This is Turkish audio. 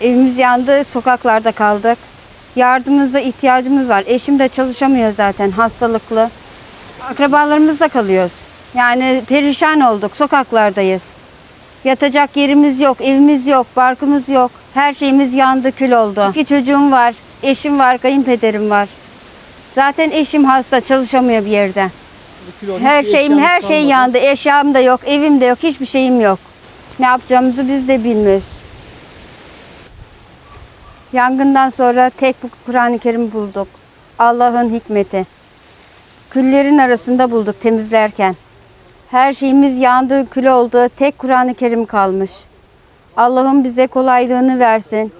Evimiz yandı, sokaklarda kaldık. Yardımınıza ihtiyacımız var. Eşim de çalışamıyor zaten, hastalıklı. Akrabalarımızla kalıyoruz. Yani perişan olduk, sokaklardayız. Yatacak yerimiz yok, evimiz yok, barkımız yok. Her şeyimiz yandı, kül oldu. İki çocuğum var, eşim var, kayınpederim var. Zaten eşim hasta, çalışamıyor bir yerde. Her şeyim, her şey yandı. Eşyam da yok, evim de yok, hiçbir şeyim yok. Ne yapacağımızı biz de bilmiyoruz. Yangından sonra tek bu Kur'an-ı Kerim bulduk. Allah'ın hikmeti. Küllerin arasında bulduk temizlerken. Her şeyimiz yandı, kül oldu. Tek Kur'an-ı Kerim kalmış. Allah'ım bize kolaylığını versin.